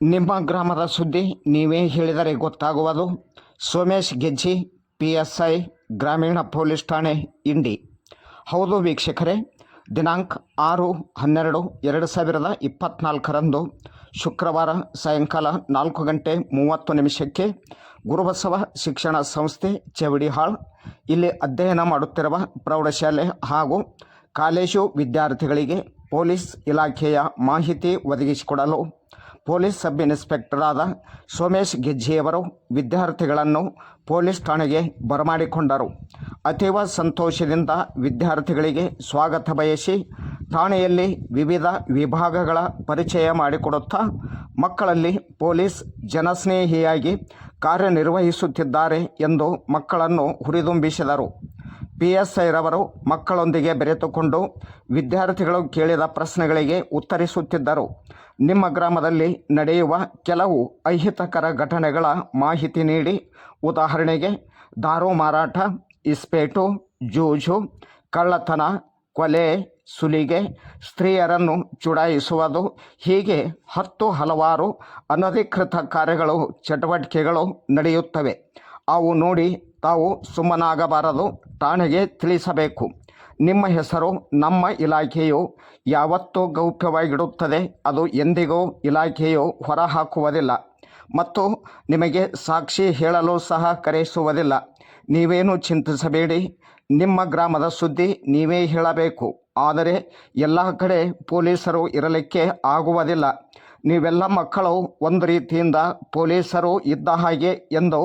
ನಿಮ್ಮ ಗ್ರಾಮದ ಸುದ್ದಿ ನೀವೇ ಹೇಳಿದರೆ ಗೊತ್ತಾಗುವುದು. Somesh Gejji P S I ಗ್ರಾಮೀಣ ಪೊಲೀಸ್ ಠಾಣೆ, ಇಂಡಿ. ಹೌದು ವೀಕ್ಷಕರೇ, ದಿನಾಂಕ ಆರು ಹನ್ನೆರಡು ಎರಡು ಸಾವಿರದ ಇಪ್ಪತ್ತ್ನಾಲ್ಕರಂದು ಶುಕ್ರವಾರ ಸಾಯಂಕಾಲ ನಾಲ್ಕು ಗಂಟೆ ಮೂವತ್ತು ನಿಮಿಷಕ್ಕೆ ಗುರುಬಸವ ಶಿಕ್ಷಣ ಸಂಸ್ಥೆ ಚವಡಿಹಾಳ್ ಇಲ್ಲಿ ಅಧ್ಯಯನ ಮಾಡುತ್ತಿರುವ ಪ್ರೌಢಶಾಲೆ ಹಾಗೂ ಕಾಲೇಜು ವಿದ್ಯಾರ್ಥಿಗಳಿಗೆ ಪೊಲೀಸ್ ಇಲಾಖೆಯ ಮಾಹಿತಿ ಒದಗಿಸಿಕೊಡಲು ಪೊಲೀಸ್ ಸಬ್ ಇನ್ಸ್ಪೆಕ್ಟರ್ ಆದ ಸೋಮೇಶ್ ಗೆಜ್ಜೆಯವರು ವಿದ್ಯಾರ್ಥಿಗಳನ್ನು ಪೊಲೀಸ್ ಠಾಣೆಗೆ ಬರಮಾಡಿಕೊಂಡರು. ಅತೀವ ಸಂತೋಷದಿಂದ ವಿದ್ಯಾರ್ಥಿಗಳಿಗೆ ಸ್ವಾಗತ ಬಯಸಿ ಠಾಣೆಯಲ್ಲಿ ವಿವಿಧ ವಿಭಾಗಗಳ ಪರಿಚಯ ಮಾಡಿಕೊಡುತ್ತಾ ಮಕ್ಕಳಲ್ಲಿ ಪೊಲೀಸ್ ಜನಸ್ನೇಹಿಯಾಗಿ ಕಾರ್ಯನಿರ್ವಹಿಸುತ್ತಿದ್ದಾರೆ ಎಂದು ಮಕ್ಕಳನ್ನು ಹುರಿದುಂಬಿಸಿದರು. ಪಿ ಎಸ್ ಐರವರು ಮಕ್ಕಳೊಂದಿಗೆ ಬೆರೆತುಕೊಂಡು ವಿದ್ಯಾರ್ಥಿಗಳು ಕೇಳಿದ ಪ್ರಶ್ನೆಗಳಿಗೆ ಉತ್ತರಿಸುತ್ತಿದ್ದರು. ನಿಮ್ಮ ಗ್ರಾಮದಲ್ಲಿ ನಡೆಯುವ ಕೆಲವು ಅಹಿತಕರ ಘಟನೆಗಳ ಮಾಹಿತಿ ನೀಡಿ. ಉದಾಹರಣೆಗೆ, ದಾರು ಮಾರಾಟ, ಇಸ್ಪೇಟು, ಜೂಜು, ಕಳ್ಳತನ, ಕೊಲೆ, ಸುಲಿಗೆ, ಸ್ತ್ರೀಯರನ್ನು ಚುಡಾಯಿಸುವುದು, ಹೀಗೆ ಹತ್ತು ಹಲವಾರು ಅನಧಿಕೃತ ಕಾರ್ಯಗಳು, ಚಟುವಟಿಕೆಗಳು ನಡೆಯುತ್ತವೆ. ಅವು ನೋಡಿ ತಾವು ಸುಮ್ಮನಾಗಬಾರದು, ಠಾಣೆಗೆ ತಿಳಿಸಬೇಕು. ನಿಮ್ಮ ಹೆಸರು, ನಮ್ಮ ಇಲಾಖೆಯು ಯಾವತ್ತೂ ಗೌಪ್ಯವಾಗಿಡುತ್ತದೆ, ಅದು ಎಂದಿಗೂ ಇಲಾಖೆಯು ಹೊರಹಾಕುವುದಿಲ್ಲ ಮತ್ತು ನಿಮಗೆ ಸಾಕ್ಷಿ ಹೇಳಲು ಸಹ ಕರೆಸುವುದಿಲ್ಲ ನೀವೇನು ಚಿಂತಿಸಬೇಡಿ, ನಿಮ್ಮ ಗ್ರಾಮದ ಸುದ್ದಿ ನೀವೇ ಹೇಳಬೇಕು. ಆದರೆ ಎಲ್ಲ ಕಡೆ ಪೊಲೀಸರು ಇರಲಿಕ್ಕೆ ಆಗುವುದಿಲ್ಲ. ನೀವೆಲ್ಲ ಮಕ್ಕಳು, ಒಂದು ರೀತಿಯಿಂದ ಪೊಲೀಸರು ಇದ್ದ ಹಾಗೆ ಎಂದು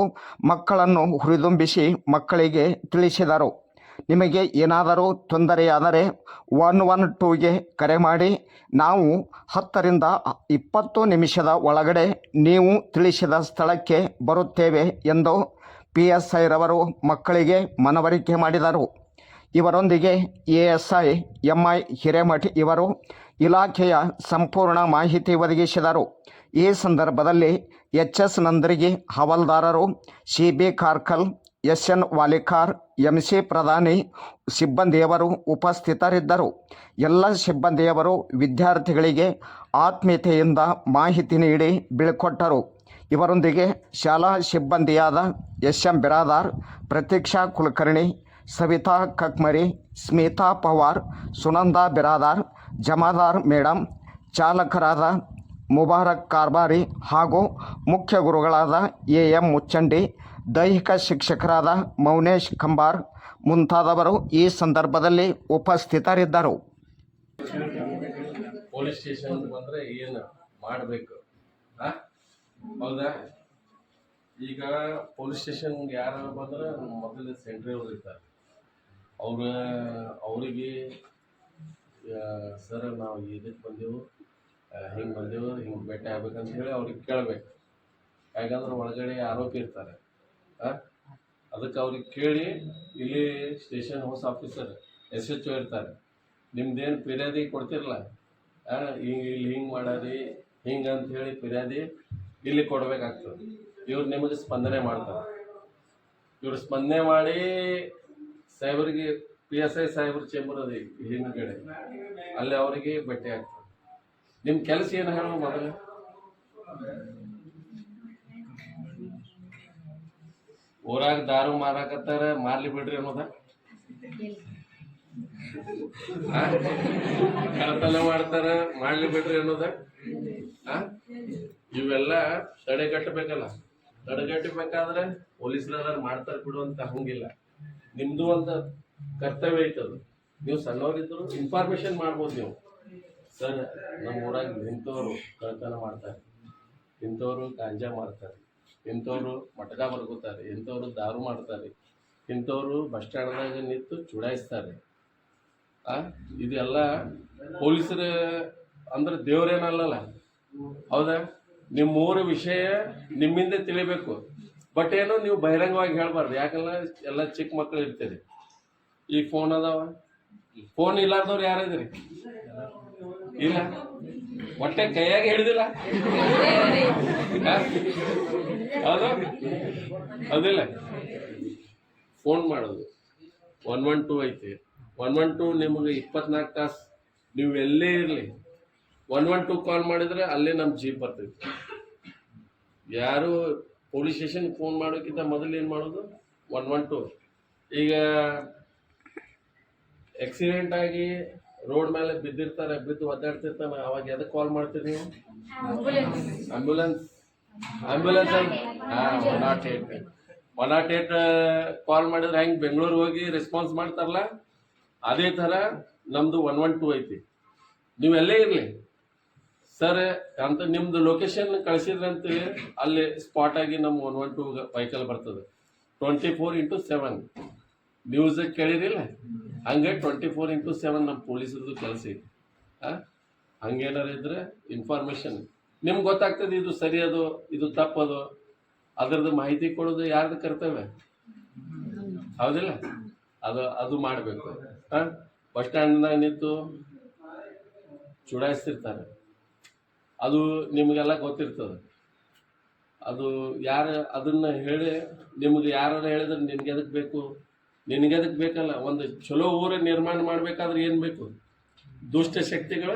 ಮಕ್ಕಳನ್ನು ಹುರಿದುಂಬಿಸಿ ಮಕ್ಕಳಿಗೆ ತಿಳಿಸಿದರು. ನಿಮಗೆ ಏನಾದರೂ ತೊಂದರೆಯಾದರೆ ಒನ್ ಒನ್ ಟೂಗೆ ಕರೆ ಮಾಡಿ. ನಾವು ಹತ್ತರಿಂದ ಇಪ್ಪತ್ತು ನಿಮಿಷದ ಒಳಗಡೆ ನೀವು ತಿಳಿಸಿದ ಸ್ಥಳಕ್ಕೆ ಬರುತ್ತೇವೆ ಎಂದು ಪಿ ಎಸ್ ಐರವರು ಮಕ್ಕಳಿಗೆ ಮನವರಿಕೆ ಮಾಡಿದರು. ಇವರೊಂದಿಗೆ A S I, M I Hiremath ಇವರು ಇಲಾಖೆಯ ಸಂಪೂರ್ಣ ಮಾಹಿತಿ ಒದಗಿಸಿದರು. ಈ ಸಂದರ್ಭದಲ್ಲಿ H S Nandrigi ಹವಾಲ್ದಾರರು C B Karkal S N Walikar M C Pradhani, ಸಿಬ್ಬಂದಿಯವರು ಉಪಸ್ಥಿತರಿದ್ದರು. ಎಲ್ಲ ಸಿಬ್ಬಂದಿಯವರು ವಿದ್ಯಾರ್ಥಿಗಳಿಗೆ ಆತ್ಮೀಯತೆಯಿಂದ ಮಾಹಿತಿ ನೀಡಿ ಬೀಳ್ಕೊಟ್ಟರು. ಇವರೊಂದಿಗೆ ಶಾಲಾ ಸಿಬ್ಬಂದಿಯಾದ S M Biradar, Prateeksha Kulkarni, Savita Kakmari, Smita Pawar, Sunanda Biradar, Jamadar madam ಚಾಲಕರಾದ Mubarak Karbari ಹಾಗೂ ಮುಖ್ಯ ಗುರುಗಳಾದ ಎ ಎಂ ಮುಚ್ಚಂಡಿ ದೈಹಿಕ ಶಿಕ್ಷಕರಾದ ಮೌನೇಶ್ ಕಂಬಾರ್ ಮುಂತಾದವರು ಈ ಸಂದರ್ಭದಲ್ಲಿ ಉಪಸ್ಥಿತರಿದ್ದರು. ಪೊಲೀಸ್ ಸ್ಟೇಷನ್ ಬಂದರೆ ಏನು ಮಾಡಬೇಕು? ಹೌದಾ? ಈಗ ಪೊಲೀಸ್ ಸ್ಟೇಷನ್ಗೆ ಯಾರು ಬಂದ್ರೆ ಮೊದಲು ಸೆಂಟ್ರಿ ಅವ್ರು ಇರ್ತಾರೆ. ಅವ್ರ, ಅವರಿಗೆ ಸರ್ ನಾವು ಇದಕ್ಕೆ ಬಂದೆವು? ಹಿಂಗೆ ಬಂದೆವು? ಹಿಂಗೆ ಭೇಟಿ ಆಗ್ಬೇಕಂತ ಹೇಳಿ ಅವ್ರಿಗೆ ಕೇಳಬೇಕು. ಯಾಕಂದ್ರೆ ಒಳಗಡೆ ಆರೋಪಿ ಇರ್ತಾರೆ? ಅದಕ್ಕೆ ಅವ್ರಿಗೆ ಕೇಳಿ ಇಲ್ಲಿ station house officer S H O ಇರ್ತಾರೆ. ನಿಮ್ದೇನು ಫಿರ್ಯಾದಿ ಕೊಡ್ತಿರಲ್ಲ ಹಿಂಗೆ ಇಲ್ಲಿ ಹಿಂಗೆ ಮಾಡಾರಿ ಹಿಂಗೆ ಅಂತ ಹೇಳಿ ಫಿರ್ಯಾದಿ ಇಲ್ಲಿ ಕೊಡಬೇಕಾಗ್ತದೆ. ಇವ್ರು ನಿಮಗೆ ಸ್ಪಂದನೆ ಮಾಡ್ತಾರೆ. ಇವ್ರು ಸ್ಪಂದನೆ ಮಾಡಿ ಸಾಹೇಬರಿಗೆ ಪಿ ಎಸ್ ಐ ಸಾಹೇಬ್ರ ಚೇಂಬರ್ ಅದ ಹಿಂದ್ಗಡೆ. ಅಲ್ಲಿ ಅವರಿಗೆ ಭೇಟಿ ಆಗ್ತದೆ. ನಿಮ್ಮ ಕೆಲಸ ಏನು ಹೇಳೋ ಮೊದಲು? ಊರಾಗ ದಾರು ಮಾರಾಕತ್ತಾರ, ಮಾರ್ಲಿ ಬಿಡ್ರಿ ಅನ್ನೋದ? ಕಳ್ತನ ಮಾಡ್ತಾರ ಮಾಡ್ಲಿ ಬಿಡ್ರಿ ಅನ್ನೋದ? ಇವೆಲ್ಲ ತಡೆಗಟ್ಟಬೇಕಲ್ಲ. ತಡೆಗಟ್ಟಬೇಕಾದ್ರೆ ಪೊಲೀಸ್ನವ್ರು ಮಾಡ್ತಾರೆ ಬಿಡು ಅಂತ ಹಂಗಿಲ್ಲ. ನಿಮ್ದು ಒಂದು ಕರ್ತವ್ಯ ಐತದು ನೀವು ಸಣ್ಣವರಿದ್ರು ಇನ್ಫಾರ್ಮೇಶನ್ ಮಾಡ್ಬೋದು ನೀವು. ಸರ್ ನಮ್ಮ ಊರಾಗ ನಿಂತವರು ಕಳತನ ಮಾಡ್ತಾರೆ. ಇಂಥವ್ರು ಗಾಂಜಾ ಮಾಡ್ತಾರೆ ಇಂಥವ್ರು ಮಠದ ಬರ್ಕೋತಾರೆ ಇಂಥವ್ರು ದಾರು ಮಾಡ್ತಾರೆ, ಇಂಥವ್ರು ಬಸ್ ಸ್ಟ್ಯಾಂಡ್ದಾಗ ನಿಂತು ಚುಡಾಯಿಸ್ತಾರೆ. ಆ? ಇದೆಲ್ಲ ಪೊಲೀಸರ ಅಂದ್ರೆ ದೇವ್ರೇನಲ್ಲಲ್ಲ? ಹೌದಾ? ನಿಮ್ಮ ಊರ ವಿಷಯ ನಿಮ್ಮಿಂದ ತಿಳಿಬೇಕು. ಬಟ್ ಏನು ನೀವು ಬಹಿರಂಗವಾಗಿ ಹೇಳ್ಬಾರ್ದು, ಯಾಕಂದ್ರೆ ಎಲ್ಲ ಚಿಕ್ಕ ಮಕ್ಕಳು ಇರ್ತೀರಿ. ಈ ಫೋನ್ ಅದಾವ? ಫೋನ್ ಇಲ್ಲಾರ್ದವ್ರು ಯಾರಿದ್ರಿ ಇಲ್ಲ. ಹೊಟ್ಟೆ ಕೈಯಾಗ ಹಿಡಿದಿಲ್ಲ? ಅದು ಅದಿಲ್ಲ ಫೋನ್ ಮಾಡೋದು. ಒನ್ ಒನ್ ಟೂ ಐತಿ. ಒನ್ ಒನ್ ಟೂ ನಿಮಗೆ ಇಪ್ಪತ್ನಾಲ್ಕು ತಾಸು ನೀವು ಎಲ್ಲೇ ಇರಲಿ. ಒನ್ ಒನ್ ಟೂ ಕಾಲ್ ಮಾಡಿದ್ರೆ ಅಲ್ಲೇ ನಮ್ಮ ಜೀಪ್ ಬರ್ತೈತಿ. ಯಾರು ಪೊಲೀಸ್ ಸ್ಟೇಷನ್ ಫೋನ್ ಮಾಡೋಕ್ಕಿಂತ ಮೊದಲು ಏನು ಮಾಡೋದು? ಒನ್ ಒನ್ ಟು ಈಗ ಆಕ್ಸಿಡೆಂಟ್ ಆಗಿ ರೋಡ್ ಮೇಲೆ ಬಿದ್ದಿರ್ತಾರೆ ಬಿದ್ದು ಒದ್ದಾಡ್ತಿರ್ತಾನೆ ಅವಾಗ ಎದಕ್ಕೆ ಕಾಲ್ ಮಾಡ್ತೀರಿ ನೀವು? Ambulance ambulance one naught eight one naught eight call ಮಾಡಿದ್ರೆ ಹೆಂಗೆ ಬೆಂಗಳೂರಿಗೆ ಹೋಗಿ ರೆಸ್ಪಾನ್ಸ್ ಮಾಡ್ತಾರಲ್ಲ? ಅದೇ ಥರ ನಮ್ಮದು ಒನ್ ಒನ್ ಟೂ ಐತಿ. ನೀವೆಲ್ಲೇ ಎಲ್ಲೇ ಇರಲಿ. ಸರ್ ಅಂತ ನಿಮ್ಮದು ಲೊಕೇಶನ್ ಕಳಿಸಿದ್ರೆ ಅಂತೇಳಿ ಅಲ್ಲಿ ಸ್ಪಾಟ್ ಆಗಿ ನಮ್ಮ ಒನ್ ಒನ್ ಟೂ ವೆಹಿಕಲ್ ಬರ್ತದೆ. Twenty four into seven news ಕೇಳಿರಿಲ್ಲ ಹಂಗೆ ಟ್ವೆಂಟಿ ಫೋರ್ ಇಂಟು ಸೆವೆನ್ ನಮ್ಮ ಪೊಲೀಸರದು ಕೆಲಸ ಇದೆ. ಹಾಂ ಹಂಗೇನಾರು ಇದ್ರೆ ಇನ್ಫಾರ್ಮೇಷನ್ ನಿಮ್ಗೆ ಗೊತ್ತಾಗ್ತದೆ ಇದು ಸರಿ ಅದು, ಇದು ತಪ್ಪದು ಅದರದ್ದು ಮಾಹಿತಿ ಕೊಡೋದು ಯಾರ್ದು ಕರ್ತವ್ಯ? ಹೌದಿಲ್ಲ? ಅದು ಅದು ಮಾಡಬೇಕು. ಹಾಂ ಬಸ್ ಸ್ಟ್ಯಾಂಡ್ನಾಗ ನಿಂತು ಚುಡಾಯಿಸ್ತಿರ್ತಾರೆ. ಅದು ನಿಮಗೆಲ್ಲ ಗೊತ್ತಿರ್ತದೆ. ಅದು ಯಾರು, ಅದನ್ನ ಹೇಳಿ ನಿಮ್ಗೆ ಯಾರು ಹೇಳಿದ್ರೆ ನಿಮ್ಗೆ ಎದಕ್ಕೆ ಬೇಕು? ನಿನಗೆ ಅದಕ್ಕೆ ಬೇಕಲ್ಲ, ಒಂದು ಚಲೋ ಊರ ನಿರ್ಮಾಣ ಮಾಡ್ಬೇಕಾದ್ರೆ ಏನು ಬೇಕು? ದುಷ್ಟ ಶಕ್ತಿಗಳು?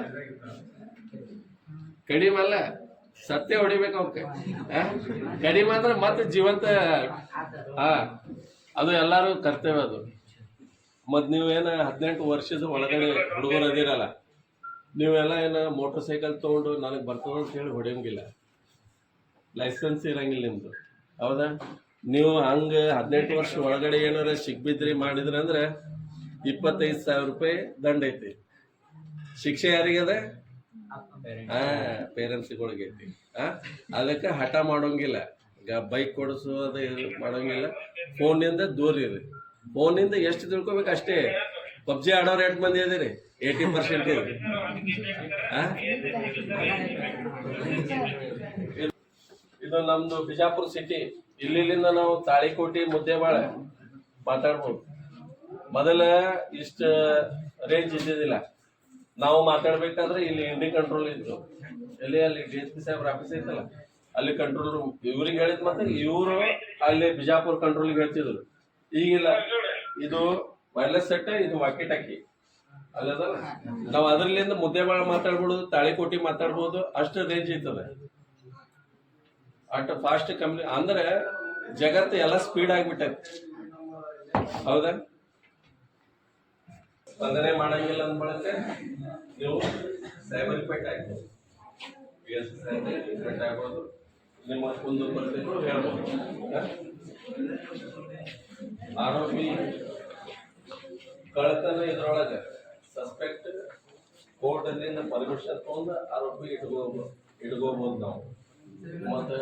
ಕಡಿಮಲ್ಲ ಸತ್ಯ ಹೊಡಿಬೇಕು ಅವಕ್ಕೆ? ಕಡಿಮೆ ಅಂದ್ರೆ ಮತ್ತೆ ಜೀವಂತ ಹಾ ಅದು ಎಲ್ಲರೂ ಕರ್ತವ್ಯ ಅದು. ಮತ್ತು ನೀವೇನು ಹದಿನೆಂಟು ವರ್ಷದ ಒಳಗಡೆ ಹುಡುಗರು ಅದಿರಲ್ಲ, ನೀವೆಲ್ಲ ಏನು ಮೋಟರ್ ಸೈಕಲ್ ತೊಗೊಂಡು ನನಗೆ ಬರ್ತದ ಅಂತ ಹೇಳಿ ಹೊಡೆಯಂಗಿಲ್ಲ. ಲೈಸೆನ್ಸ್ ಇರಂಗಿಲ್ಲ ನಿಮ್ಮದು ಹೌದಾ? ನೀವು ಹಂಗೆ ಹದಿನೆಂಟು ವರ್ಷ ಒಳಗಡೆ ಏನಾರ ಸಿಗ್ಬಿದ್ರಿ ಮಾಡಿದ್ರಿ ಅಂದ್ರೆ ಇಪ್ಪತ್ತೈದು ಸಾವಿರ ರೂಪಾಯಿ ದಂಡ ಐತಿ. ಶಿಕ್ಷೆ ಯಾರಿಗದ? ಹಾ ಪೇರೆಂಟ್ಸ್ಗಳಿಗೆ ಐತಿ. ಹಾ, ಅದಕ್ಕೆ ಹಠ ಮಾಡೋಂಗಿಲ್ಲ. ಈಗ ಬೈಕ್ ಕೊಡಿಸು ಅದು ಇದು ಮಾಡೋಂಗಿಲ್ಲ. ಫೋನಿಂದ ದೂರ ಇರಿ. ಫೋನಿಂದ ಎಷ್ಟು ತಿಳ್ಕೊಬೇಕು ಅಷ್ಟೇ. ಪಬ್ಜಿ ಆಡೋರು ಎಂಟು ಮಂದಿ ಅದೀರಿ ಏಯ್ಟಿ ಪರ್ಸೆಂಟ್ ಇದೆ? ಇದು ನಮ್ದು ಬಿಜಾಪುರ ಸಿಟಿ ಇಲ್ಲಿಂದ ನಾವು ತಾಳಿಕೋಟಿ ಮುದ್ದೇಬಾಳ ಮಾತಾಡ್ಬೋದು. ಮೊದಲ ಇಷ್ಟ ರೇಂಜ್ ಇದ್ದಿದ್ದಿಲ್ಲ. ನಾವು ಮಾತಾಡ್ಬೇಕಾದ್ರೆ ಇಲ್ಲಿ ಇಂಡಿ ಕಂಟ್ರೋಲ್ ಇತ್ತು. ಎಲ್ಲಿ? ಅಲ್ಲಿ ಡಿ ಎಸ್ ಪಿ ಸಾಹೇಬ್ರ ಆಫೀಸ್ ಐತಲ್ಲ ಅಲ್ಲಿ ಕಂಟ್ರೋಲ್ ರೂಮ್ ಇವ್ರಿಗೆ ಹೇಳಿದ್ ಮತ್ತೆ ಇವರು ಅಲ್ಲಿ ಬಿಜಾಪುರ ಕಂಟ್ರೋಲ್ಗೆ ಹೇಳ್ತಿದ್ರು. ಈಗಿಲ್ಲ. ಇದು ವೈರ್ಲೆಸ್ ಸೆಟ್ ಇದು ವಾಕಿ ಟಾಕಿ ಅಲ್ಲದಲ್ಲ? ನಾವು ಅದ್ರಲ್ಲಿಂದ ಮುದ್ದೆಬಾಳ ಮಾತಾಡ್ಬೋದು, ತಾಳಿಕೋಟಿ ಮಾತಾಡ್ಬೋದು, ಅಷ್ಟು ರೇಂಜ್ ಐತದ ಅಷ್ಟು ಫಾಸ್ಟ್ ಕಂಪ್ನಿ ಅಂದ್ರೆ ಜಗತ್ತು ಎಲ್ಲ ಸ್ಪೀಡ್ ಆಗ್ಬಿಟ್ಟೈತಿ. ಹೌದಾ? ಸ್ಪಂದನೆ ಮಾಡಂಗಿಲ್ಲ ಅಂದ ಬಳಕೆ ನೀವು ಸೈಬರ್ ಇಫೆಕ್ಟ್ ಆಗ್ಬೋದು. ಇಫೆಕ್ಟ್ ಆಗ್ಬೋದು. ನಿಮ್ಮ ಒಂದು ಪರಿಸ್ಥಿತಿ ಹೇಳ್ಬೋದು? ಆರೋಪಿ ಕಳ್ತನ ಇದ್ರೊಳಗೆ ಸಸ್ಪೆಕ್ಟ್ ಕೋರ್ಟ್ ಅಲ್ಲಿಂದ ಪರ್ಮಿಷನ್ ತಗೊಂಡು ಆರೋಪಿ ಇಟ್ಕೋಬೋದು ಇಟ್ಕೋಬೋದು ನಾವು. ಮತ್ತೆ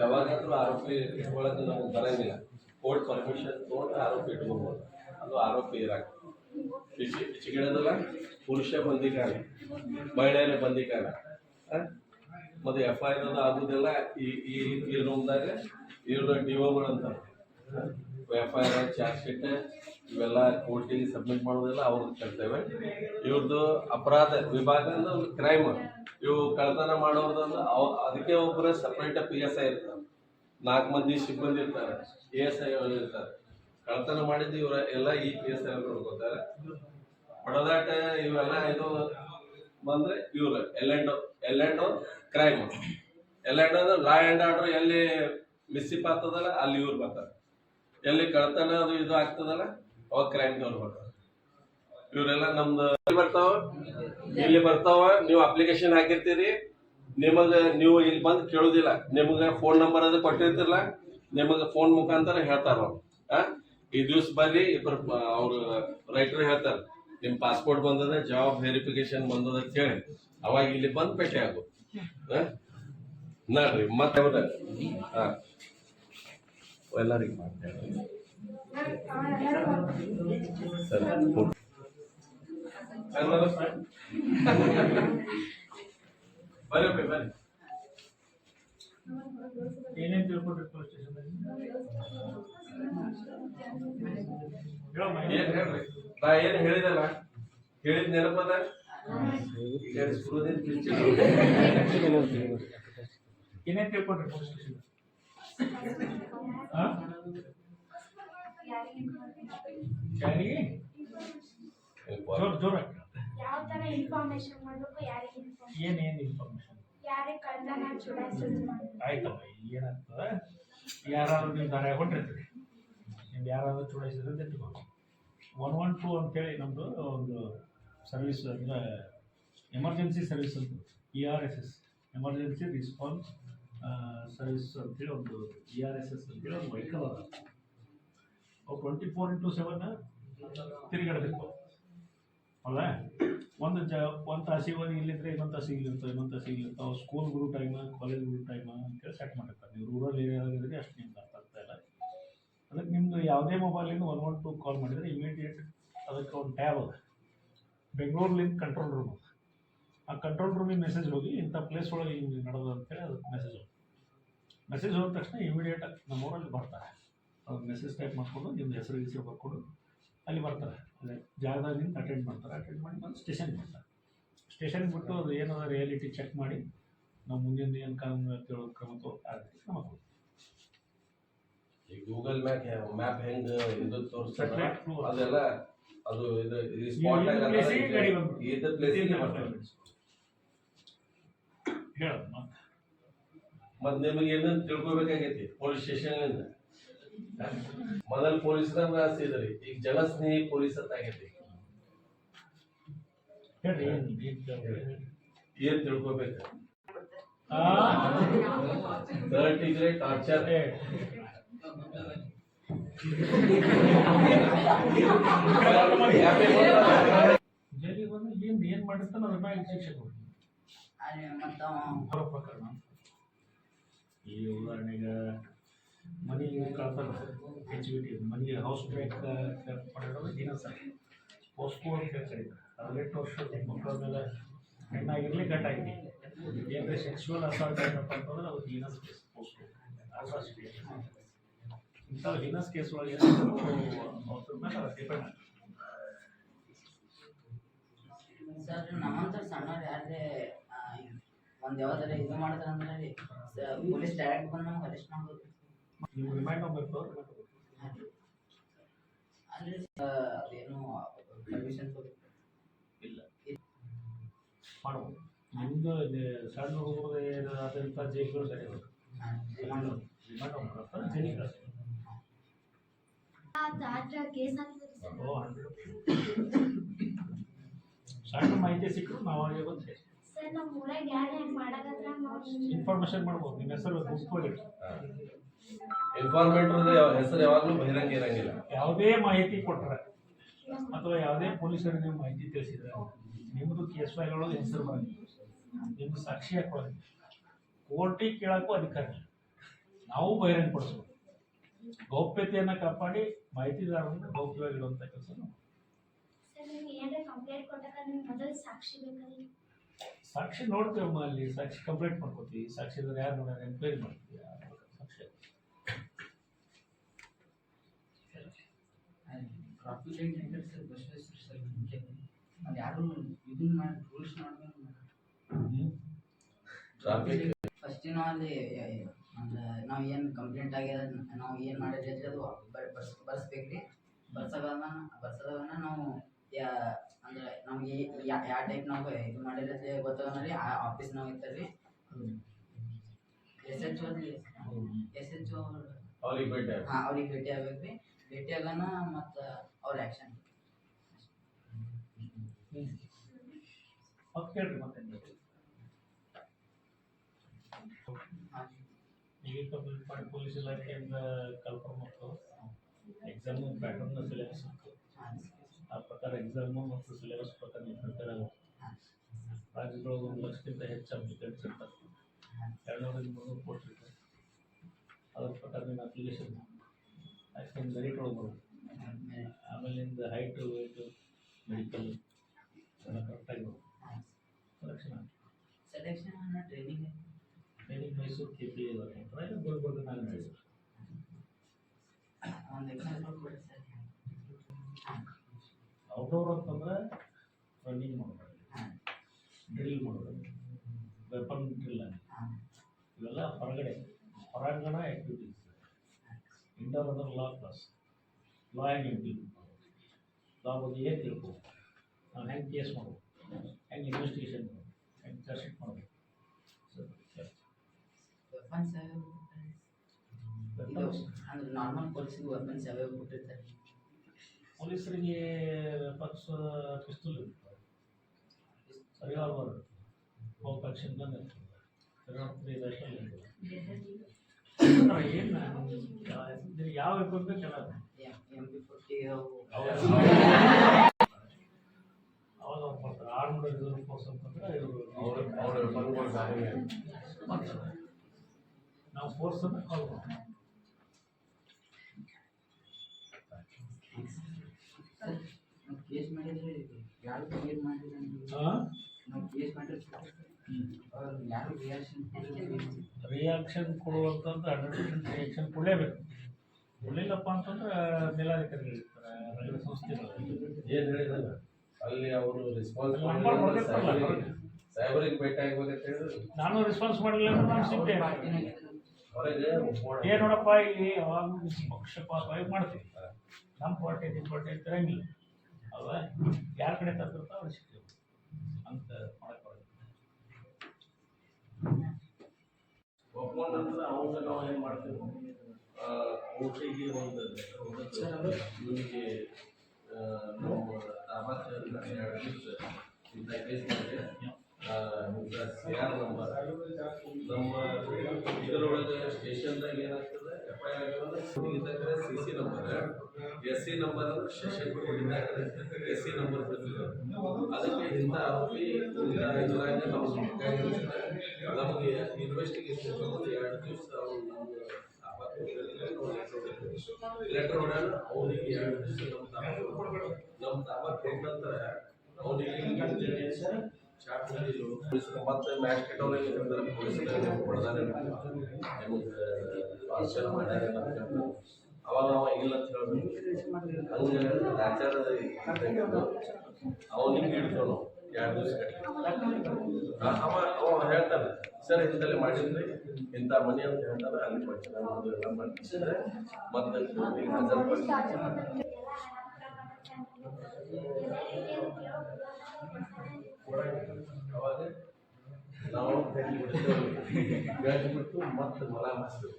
ಯಾವಾಗಾದರೂ ಆರೋಪಿ ಇಟ್ಕೊಳಕ್ಕೆ ನಮಗೆ ಬರಂಗಿಲ್ಲ ಕೋರ್ಟ್ ಪರ್ಮಿಷನ್ ತಗೊಂಡು ಆರೋಪಿ ಇಟ್ಕೊಬೋದು. ಅದು ಆರೋಪಿ ಇರಾಕ. ಪಿಚಿ ಪಿಚಿಗಿಡೋದಲ್ಲ ಪುರುಷ ಬಂದಿಕಾನ ಮಹಿಳೆಯರ ಬಂದಿಕಾನ ಮತ್ತು ಎಫ್ ಐ ಆರ್ ಆಗುದಿಲ್ಲ ಈ ಈ ಈ ರೂಮ್ದಾಗ ಇವ್ರ ಡಿಒಗಳು ಅಂತಾರೆ. F I R charge sheet ಇವೆಲ್ಲ ಕೋರ್ಟಿಗೆ ಸಬ್ಮಿಟ್ ಮಾಡೋದೆಲ್ಲ ಅವ್ರದ್ದು ಕರ್ತವ್ಯ ಇವ್ರದ್ದು ಅಪರಾಧ ವಿಭಾಗ ಅಂದ್ರೆ ಒಂದು ಕ್ರೈಮ್ ಇವು ಕಳ್ತನ ಮಾಡೋದಂದ್ರೆ ಅವ್, ಅದಕ್ಕೆ ಒಬ್ಬರೇ ಸಪ್ರೇಟ್ ಪಿ ಎಸ್ ಐ ಇರ್ತಾರೆ. ನಾಲ್ಕು ಮಂದಿ ಸಿಬ್ಬಂದಿ ಇರ್ತಾರೆ ಎ ಎಸ್ ಐ ಇರ್ತಾರೆ. ಕಳ್ತನ ಮಾಡಿದ್ದು ಇವರ ಎಲ್ಲ ಈ ಪಿ ಎಸ್ ಐ ನೋಡ್ಕೋತಾರೆ. ಹೊಡೆದಾಟ ಇವೆಲ್ಲ ಇದು ಬಂದ್ರೆ ಇವ್ರ L and L and crime L and ಅಂದ್ರೆ ಲಾ ಅಂಡ್ ಆರ್ಡರ್ ಎಲ್ಲಿ ಮಿಸ್ಸಿಪ್ ಆಗ್ತದಲ್ಲ ಅಲ್ಲಿ ಇವ್ರು ಬರ್ತಾರೆ. ಎಲ್ಲಿ ಕಳ್ತನ ಅದು ಇದು ಆಗ್ತದಲ್ಲ ಅವಾಗ ಕ್ರೈಮ್ ಬರ್ತಾರೆ ಇವರೆಲ್ಲ ನಮ್ದು ಬರ್ತಾವ, ಇಲ್ಲಿ ಬರ್ತಾವ, ನೀವು ಅಪ್ಲಿಕೇಶನ್ ಹಾಕಿರ್ತೀರಿ, ನಿಮಗ ನೀವು ಇಲ್ಲಿ ಬಂದು ಕೇಳುದಿಲ್ಲ. ನಿಮಗೆ ಫೋನ್ ನಂಬರ್ ಅದು ಕೊಟ್ಟಿರ್ತಿಲ್ಲ ನಿಮಗೆ ಫೋನ್ ಮುಖಾಂತರ ಹೇಳ್ತಾರ ಅವ್ರು. ಈ ದಿವ್ಸ ಬರ್ರಿ ಇಬ್ಬರು ಅವ್ರು ರೈಟರ್ ಹೇಳ್ತಾರೆ, ನಿಮ್ ಪಾಸ್ಪೋರ್ಟ್ ಬಂದದ ಜಾಬ್ ವೆರಿಫಿಕೇಶನ್ ಬಂದದ ಅಂತ ಹೇಳಿ, ಅವಾಗ ಇಲ್ಲಿ ಬಂದು ಭೇಟಿ ಆಗು? ನೋಡ್ರಿ, ಮತ್ತೆ ಎಲ್ಲರಿಗೆ ಮಾಡ್ತೇವೆ ಒಮ್ಮೆ ಬರ್ರಿ ಏನೇನ್ ತಿಳ್ಕೊಂಡ್ರಿ ಪೊಲೀಸ್ ಸ್ಟೇಷನ್ ಏನ್ ಹೇಳ್ರಿ ನಾ ಏನ್ ಹೇಳಿದಲ್ಲ ಹೇಳಿದ ನೆನಪದ. ಏನೇನ್ ತಿಳ್ಕೊಂಡ್ರಿ ಪೊಲೀಸ್ ಸ್ಟೇಷನ್ ಯಾರಿಗೆ? ಜೋರ್ ಜೋರ ಯಾವ ತರ ಇನ್ಫಾರ್ಮೇಶನ್ ಮಾಡಬೇಕು ಯಾರಿಗೆ ಇನ್ಫಾರ್ಮೇಶನ್ ಏನ್ ಏನ್ ಇನ್ಫಾರ್ಮೇಶನ್ ಯಾರೇ ಕಳ್ದ ನಾನು ಚುಡಾಯಿಸೋದು ಆಯ್ತಮ್ಮ ಏನಾಗ್ತದೆ? ಯಾರಾದ್ರೂ ನೀವು ದಾರ ಹೊಂಟಿರ್ತೀರಿ. ನೀವು ಯಾರಾದ್ರೂ ಚುಡಾಯಿಸಿದ್ರೆ ಅಂತ ಇಟ್ಕೊಂಡು ಒನ್ ಒನ್ ಟೂ ಅಂತೇಳಿ ನಮ್ಮದು ಒಂದು ಸರ್ವಿಸ್ ಅಂದರೆ ಎಮರ್ಜೆನ್ಸಿ ಸರ್ವಿಸ್ ಅಂತ. E R S S emergency response service ಅಂತೇಳಿ ಒಂದು ಇ ಆರ್ ಎಸ್ ಎಸ್ ಅಂತೇಳಿ ಒಂದು ವೆಹಿಕಲ್ ಅದ. ಟ್ವೆಂಟಿ ಫೋರ್ ಇಂಟು ಸೆವೆನ್ ತಿರುಗಾಡಬೇಕು. ಅಲ್ಲ ಒಂದು ಜ, ಒಂದು ತಾಸಿಗೆ ಇಲ್ಲಿದ್ರೆ ಇನ್ನೊಂದು ತಾಸಿಗೆ ಇಲ್ಲಿರ್ತಾವೆ ಇನ್ನೊಂದು ತಾಸಿಗೆ ಇಲ್ಲಿರ್ತಾವೆ ಸ್ಕೂಲ್ ಗುರು ಟೈಮ್ ಕಾಲೇಜ್ ಗುರು ಟೈಮ್ ಅಂತೇಳಿ ಸೆಟ್ ಮಾಡಿರ್ತಾರೆ ನೀವು ರೂರಲ್ ಏರಿಯಾದಾಗಿದ್ರೆ ಅಷ್ಟು ನಿಮ್ಗೆ ಅರ್ಥ ಆಗ್ತಾ ಇಲ್ಲ. ಅದಕ್ಕೆ ನಿಮ್ಮದು ಯಾವುದೇ ಮೊಬೈಲಿಂದ ಒನ್ ಒನ್ ಟು ಕಾಲ್ ಮಾಡಿದರೆ ಇಮಿಡಿಯೇಟ್ ಅದಕ್ಕೆ ಒಂದು ಟ್ಯಾಬ್ ಅದ. ಬೆಂಗಳೂರ್ಲಿಂದ ಕಂಟ್ರೋಲ್ ರೂಮ್ ಆ ಕಂಟ್ರೋಲ್ ರೂಮಿಗೆ ಮೆಸೇಜ್ ಹೋಗಿ ಇಂಥ ಪ್ಲೇಸ್ ಒಳಗೆ ಹಿಂಗೆ ನಡೆದು ಅಂತೇಳಿ ಅದಕ್ಕೆ ಮೆಸೇಜ್ ಹೋಗಿ ಮೆಸೇಜ್ ಹೋದ ತಕ್ಷಣ ಇಮಿಡಿಯೇಟ್ ನಮ್ಮ ಊರಲ್ಲಿ ಬರ್ತಾರೆ. ಮೆಸೇಜ್ ಟೈಪ್ ಮಾಡಿಕೊಂಡು ನಿಮ್ಮ ಹೆಸರು ಹೆಸರು ಬರ್ಕೊಂಡು ಅಲ್ಲಿ ಬರ್ತಾರೆ. ಅಲ್ಲೇ ಜಾಗದಾಗ ನಿಂತು ಅಟೆಂಡ್ ಮಾಡ್ತಾರೆ. ಅಟೆಂಡ್ ಮಾಡಿ ಬಂದು ಸ್ಟೇಷನ್ಗೆ ಬರ್ತಾರೆ. ಸ್ಟೇಷನ್ಗೆ ಬಿಟ್ಟು ಅದು ಏನದ ರಿಯಾಲಿಟಿ ಚೆಕ್ ಮಾಡಿ ನಾವು ಮುಂದಿನ ಏನು ಕಾನೂನು ತಿಳೋ ಕ್ರಮ ತಗೋತಾರೆ ನಮಗೆ ಈ ಗೂಗಲ್ ಮ್ಯಾಪ್ ಮ್ಯಾಪ್ ಹೆಂಗ್ ಇದು ತೋರಿಸ್ತಾರೆ ಅದೆಲ್ಲ ಅದು ಇದು ಈ ಈ- ಸ್ಪಾಟ್ ಇದು. ಪ್ಲೇಸಿಗೆ ಹೇಳೋದು ಮತ್ತೆ. ಮತ್ ನಿಮಗೆ ಏನು ತಿಳ್ಕೊಬೇಕಾಗೈತಿ? ಪೊಲೀಸ್ ಸ್ಟೇಷನ್ನಿಂದ ಮೊದಲು ಆಸೆ ಇದ್ರಿ ಈಗ ಜನಸ್ನೇಹಿ ಪೊಲೀಸ್ ಅಂತ ಆಗೈತಿ ಏನು ಏನು ಕೇಳ್ರಿ. ಏನ್ ತಿಳ್ಕೊಬೇಕು? ಥರ್ಡ್ ಡಿಗ್ರಿ ಟಾರ್ಚರ್ ಏ, ಜೈಲಿಗೆ ಬಂದು ಏನು ಏನು ಮಾಡಿರ್ತಾನೆ ಅದ್ರ ಮ್ಯಾಗ ಶಿಕ್ಷೆ ಕೊಡ್ತೀನಿ ಅಲ್ಲಿ ಪ್ರಕರಣ. ಈ ಉದಾಹರಣೆಗೆ ಕಳ್ತಾರ H B T money house break ಮಾಡಿರೋದು ದಿನ ಸರ್. ಪೋಸ್ಟ್ಪೋನ್ ಕರೀತಾರೆ ಅದು ವರ್ಷದ ವರ್ಷ ಮಕ್ಕಳ ಮೇಲೆ ಹೆಣ್ಣಾಗಿರಲಿ ಗಂಡಾಗಿರಲಿ ಏನಾದ್ರೆ ಸೆಕ್ಸುವಲ್ ಅಸಾಲ್ಟ್ ಏನಪ್ಪ ಅಂತಂದ್ರೆ ಅದು ಹೀನಸ್ ಕೇಸ್ ಪೋಸ್ಕೋ ಅಟ್ರಾಸಿಟಿ ಇಂಥವು ಹೀನಸ್ ಕೇಸ್ ಒಳಗೆ ಅವ್ರ ಮೇಲೆ ಡಿಪೆಂಡ್ ಸರ್, ನಮ್ಮಂತ ಸಣ್ಣವ್ರು ಯಾರೇ ಒಂದು ಯಾವ್ದಾರ ಇದು ಮಾಡಿದ್ರಂದ್ರೆ ಪೊಲೀಸ್ ಡೈರೆಕ್ಟ್ ಬಂದು ನಮ್ಗೆ ಅರೆಸ್ಟ್ ಮಾಡ್ಬೋದು. ಅದೇನು ಪರ್ಮಿಷನ್ ಇಲ್ಲ ಸಣ್ಣ ಹುಡುಗರು ಸರಿ ಜೈಲಿಗೆ ಸಣ್ಣ ಮಾಹಿತಿ ಸಿಕ್ಕರು ನಾವು ಅವಾಗ ಇನ್ಫಾರ್ಮೇಶನ್ ಮಾಡ್ಬೋದು ನಿಮ್ಮ ಹೆಸರು ಗುಂಪುಗಳು ಇನ್ಫಾರ್ಮೇಟರ್ ಹೆಸರು ಯಾವಾಗಲೂ ಬಹಿರಂಗ ಇರಂಗಿಲ್ಲ. ಯಾವುದೇ ಮಾಹಿತಿ ಕೊಟ್ಟರೆ ಅಥವಾ ಯಾವುದೇ ಪೊಲೀಸರು ನೀವು ಮಾಹಿತಿ ತಿಳಿಸಿದ್ರೆ ನಿಮ್ಮದು ಕೇಸ್ ಫೈಲ್ ಒಳಗೆ ಹೆಸರು ಬರಂಗಿಲ್ಲ ನಿಮ್ದು ಸಾಕ್ಷಿ ಹಾಕೊಳ್ಳೋದಿಲ್ಲ ಕೋರ್ಟಿಗೆ ಕೇಳೋಕ್ಕೂ ಅಧಿಕಾರ ಇಲ್ಲ. ನಾವು ಬಹಿರಂಗಪಡಿಸ್ಬೋದು ಗೌಪ್ಯತೆಯನ್ನು ಕಾಪಾಡಿ ಮಾಹಿತಿದಾರರನ್ನು ಗೌಪ್ಯವಾಗಿಡುವಂಥ ಕೆಲಸ ಸಾಕ್ಷಿ ನೋಡ್ತೇವಮ್ಮ ಅಲ್ಲಿ. ಸಾಕ್ಷಿ ಕಂಪ್ಲೇಂಟ್ ಮಾಡ್ಕೋತೀವಿ. ಸಾಕ್ಷಿದಾರ ಯಾರು ನೋಡ್ಯಾರ ಎಂಕ್ವೈರಿ ಮಾಡ್ತೀವಿ. ಸಾಕ್ಷಿ. ಅಂತ ಹೆಂಗೆ ಸರ್ ಬಸವೇಶ್ವರ ಸರ್ ಅದು ಯಾರು ಇದನ್ನ ಮಾಡಿ ರೂಲ್ಸ್ ಮಾಡ್ಕೊಂಡು ಟ್ರಾಫಿಕ್ ಫಸ್ಟ್ ನಾವು ಅಲ್ಲಿ ಅಂದ್ರೆ ನಾವು ಏನು ಕಂಪ್ಲೇಂಟ್ ಆಗ್ಯದ ನಾವು ಏನು ಮಾಡಿದ್ರಿ ಅದು ಬರ್- ಬರ್ಸ್ ಬರ್ಸ್ಬೇಕ್ರಿ. ಬರ್ಸೋದನ್ನ ಬರ್ಸೋದನ್ನ ನಾವು ಯಾ ಅಂದ್ರೆ ನಮ್ಗೆ ಯಾವ ಟೈಪ್ ನಾವು ಇದು ಮಾಡಿರತ್ತೆ ಗೊತ್ತಾಗಲ್ಲ ಆ ಆಫೀಸ್ ನಾವು ಇರ್ತಾರೆ ಎಸ್ ಎಚ್ ಅಲ್ಲಿ ಎಸ್ ಎಚ್ ಓ ಅವ್ರಿಗೆ ಭೇಟಿ ಆಗಿ. ಹಾಂ ಅವ್ರಿಗೆ ಭೇಟಿ ಆಗ್ಬೇಕ್ರಿ. ಭೇಟಿ ಆಗೋಣ ಮತ್ತು ಅವ್ರ ಆ್ಯಕ್ಷನ್ ಕೇಳ್ರಿ ಮತ್ತೆ ಈಗ ಮಾಡಿ ಪೊಲೀಸ್ ಇಲಾಖೆಯಿಂದ ಕಲ್ಪನೆ ಮತ್ತು ಎಕ್ಸಾಮ್ ಪ್ಯಾಟರ್ನ್ ಸಿಲೆಬಸ್ ಇತ್ತು ಆ ಪ್ರಕಾರ ಎಕ್ಸಾಮ್ ಮತ್ತು ಸಿಲೆಬಸ್ ಪ್ರಕಾರ ನೀವು ಪ್ರಿಪೇರ್ ರಾಜ್ಯದೊಳಗೆ ಒಂದು ಲಕ್ಷಕ್ಕಿಂತ ಹೆಚ್ಚು ಅಪ್ಲಿಕೆಂಟ್ಸ್ ಇರ್ತಾರೆ. ಎರಡುನೂರಿಂದ ಮುನ್ನೂರು ಪೋಸ್ಟ್ ಇರ್ತಾರೆ. ಅದ್ರ ಪ್ರಕಾರ ನಿಮ್ಮ ಅಪ್ಲಿಕೇಶನ್ ನಿಮ್ಮ ಮೆರಿಟ್ ಒಳಗೆ ಬರುತ್ತೆ ಆಮೇಲೆ ನಿಮ್ದು ಹೈಟು ವೇಟು ಮೆಡಿಕಲ್ ಎಲ್ಲ ಕರೆಕ್ಟಾಗಿ ಸೆಲೆಕ್ಷನ್ ಸೆಲೆಕ್ಷನ್ ಅನ್ನೋ training training Mysuru K P ಇದ್ದಾರೆ ಗುಲ್ಬರ್ಗ ನಾಗರಾಜ್ ಒಂದು ಎಕ್ಸಾಂಪಲ್ ಕೊಡಿ ಸರ್. ಔಟ್ಡೋರ್ ಅಂತಂದ್ರೆ ರನ್ನಿಂಗ್ ಮಾಡೋದು ಹಾಂ. ಡ್ರಿಲ್ ಮಾಡೋದು ವೆಪನ್ ಡ್ರಿಲ್ ಇವೆಲ್ಲ ಹೊರಗಡೆ ಹೊರಾಂಗಣ ಆ್ಯಕ್ಟಿವಿಟೀಸ್ ಇಂಡೋರ್ ಅಂದ್ರೆ law class law and implement ಮಾಡೋದು ಲಾ ಬಗ್ಗೆ ಏನು ತಿಳ್ಕೊಬೇಕು? ನಾವು ಹೆಂಗೆ ಕೇಸ್ ಮಾಡೋದು ಹೆಂಗೆ ಇನ್ವೆಸ್ಟಿಗೇಷನ್ ಮಾಡೋದು ಹೆಂಗೆ ಮಾಡೋದು ಸೊ ವೆಪನ್ಸ್ ಅಂದ್ರೆ ನಾರ್ಮಲ್ ಪೊಲೀಸಿಗೆ ವೆಪನ್ಸ್ ಯಾವ್ಯಾವ ಕೊಟ್ಟಿರ್ತಾರೆ. ಪೊಲೀಸರಿಗೆ weapons pistol revolver pump action ಇರ್ತದೆ ತ್ರೀ ರೈಫಲ್ ಏನು ಯಾವ ವೆಪನ್ ಬೇಕಲ್ಲ ಎಂ ಪಿ ಫೋರ್ಟಿ ಅವಾಗ ಆರ್ಮ್ಡ್ ರಿಸರ್ವ್ ಫೋರ್ಸ್ ಅಂತಂದ್ರೆ ಇವರು ನಾವು ಫೋರ್ಸ್ ಅಂತ ಕಾಲ್ ಮಾಡ್ತೀವಿ ಕೇಸ್ ಮಾಡಿದ್ರೆ ಯಾರು ಕ್ಲಿಯರ್ ಮಾಡಿದ್ರೆ ನಾವು ಕೇಸ್ ಮಾಡಿದ್ರೆ ರಿಯಾಕ್ಷನ್ ಕೊಡುವಂಥದ್ದು ಹಂಡ್ರೆಡ್ ಪರ್ಸೆಂಟ್ ರಿಯಾಕ್ಷನ್ ಕೊಡಲೇಬೇಕು. ಕೊಡಲಿಲ್ಲಪ್ಪ ಅಂತಂದ್ರೆ ಮೇಲಾಧಿಕಾರಿಗಳು ಇರ್ತಾರೆ ರೈಲ್ವೆ ಸಂಸ್ಥೆಗಳು. ಏನು ಹೇಳಿದಲ್ಲ ಅಲ್ಲಿ ಅವರು ರೆಸ್ಪಾನ್ಸ್ ಸಾಹೇಬರಿಗೆ ಭೇಟಿ ಆಗ್ಬೇಕಂತ ಹೇಳಿದ್ರು. ನಾನು ರೆಸ್ಪಾನ್ಸ್ ಮಾಡಲಿಲ್ಲ ಅಂದ್ರೆ ನಾನು ಸಿಟ್ಟೆ ಹೊರಗೆ ಏ ನೋಡಪ್ಪ ಇಲ್ಲಿ ಯಾವಾಗಲೂ ಪಕ್ಷಪಾತವಾಗಿ ಮಾಡ್ತೀವಿ. ನಮ್ಮ ಪಾರ್ಟಿ ನಿಮ್ಮ ಪಾರ್ಟಿ ಅಂತ ಇರಂಗಿಲ್ಲ ಅಲ್ವಾ? ಯಾರ ಕಡೆ ತಪ್ಪಿರ್ತಾವ ಅವ್ರು ಸಿಗ್ತೀವಿ. ಅಂತ ಮಾಡಕ್ಕೆ ಒಪ್ಕೊಂಡ ನಂತರ ಅವಾಗ ನಾವು ಏನು ಮಾಡ್ತೀವಿ ಊಟಿಗೆ ಒಂದು ಇವನಿಗೆ ನಮ್ಮ ತಾಬಾಕ್ ಎರಡು ದಿವಸ ಇಂಥ ಕೇಸ್ ಮಾಡಿ ಇಂಥ ಸಿ ಆರ್ ನಂಬರ್ ನಮ್ಮ ಇದರೊಳಗೆ ಸ್ಟೇಷನ್ದಾಗ ಏನಾಗ್ತದೆ C C number S C number ಅಂದ್ರೆ ಸೆಷನ್ ಹೊಡಿತಕ್ಕರೆ ಎಸ್ ಸಿ ನಂಬರ್ ಬಿಡ್ತಿದ್ರು ಅದಕ್ಕೆ ಇಂಥ ಆರೋಪಿ ಇದ್ರಾಗ ನಾವು ನಮಗೆ ಇನ್ವೆಸ್ಟಿಗೇಷನ್ ಸಂಬಂಧ ಎರಡು ದಿವಸ ಅವ್ರು ಲೆಟರ್ ಹೊಡ್ಯಾನ ಅವನಿಗೆ ಎರಡು ದಿವಸ ನಮ್ಮ ತಾಬಾಕ್ ನಮ್ಮ ತಾಬಾಕ್ ಕೊಟ್ಟ ನಂತರ ಅವನಿಗೆ ಚಾಟ್ ಮತ್ತೆ ಮ್ಯಾಚ್ ಹೇಳ್ತಾರೆ? ಪೊಲೀಸರಿಗೆ ಹೊಡೆದಾರೆ ಮಾಡ್ಯಾರೆ. ಅವಾಗ ಅವ ಇಲ್ಲ ಅಂತ ಹೇಳ್ಬೇಕು. ಆಚಾರ ಅವನಿಗೆ ನಾವು ಎರಡು ದಿವಸ ಅವ ಅವ ಹೇಳ್ತಾನೆ. ಸರ್ ಇಂಥಲ್ಲಿ ಮಾಡಿದ್ರಿ. ಇಂಥ ಮನೆ ಅಂತ ಹೇಳ್ತಾರೆ ಅಲ್ಲಿ ಎಲ್ಲ ಮಾಡ್ತಿದ್ರೆ ಮತ್ತೆ ಹಾಜರುಪಡಿಸಿ ಅವಾಗ ನಾವು ಗಟ್ಟಿ ಬಿಡ್ತೇವೆ ಗಟ್ಟಿ ಬಿಟ್ಟು ಮತ್ತೆ ಮಲ ಮಾಡಿಸ್ತೇವೆ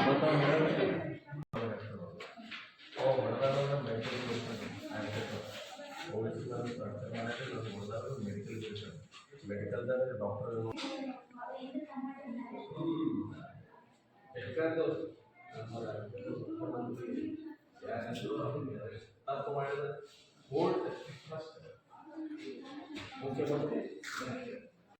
ಮತ್ತೆ ಅವ್ನು ಹೇಳ್ಬೇಕು, ಅವ ಹೊಡೆದಾರ ಮೆಡಿಕಲ್ ಮೆಡಿಕಲ್ ಮೆಡಿಕಲ್ದಾಗ ಡಾಕ್ಟರ್ ತಪ್ಪು ಮಾಡಿದ್ರೆ ಕೋರ್ಟ್ ಮುಖ್ಯಮಂತ್ರಿ